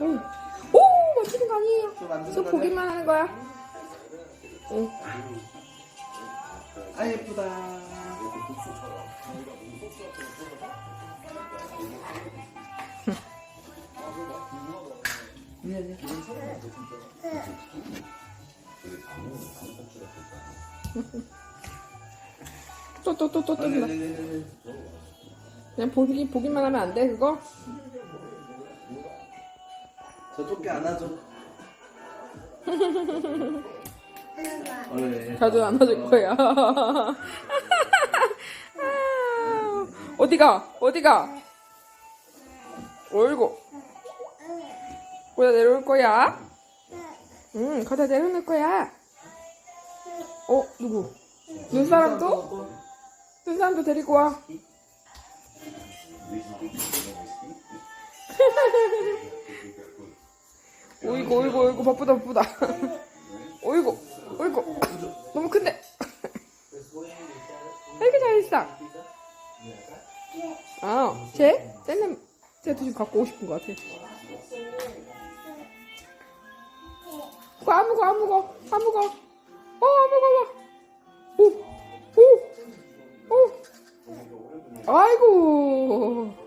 응. 오 만지는 거 아니에요. 저. 보기만 하는 거야. 응. 아 예쁘다. 미안해. 또또또또 또. 아니, 아니, 아니, 아니. 그냥 보기 보기만 하면 안 돼 그거? 저쪽 게 안아줘. 원래 자주 안아줄 거야. 어디가? 어디가? 어이구. 거기다 내려올 거야? 응, 거기다 내려놓을 거야. 어, 누구? 눈사람도? 눈사람도 데리고 와. 오이고, 오이고, 오이고, 바쁘다, 바쁘다. 오이고, 오이고. 너무 큰데. 아이고, 잘했어. 아, 쟤? 쟤는, 쟤도 지금 갖고 오고 싶은 것 같아. 그거 안 먹어, 안 먹어, 안 먹어. 어, 안 먹어, 봐. 오, 오, 오. 아이고.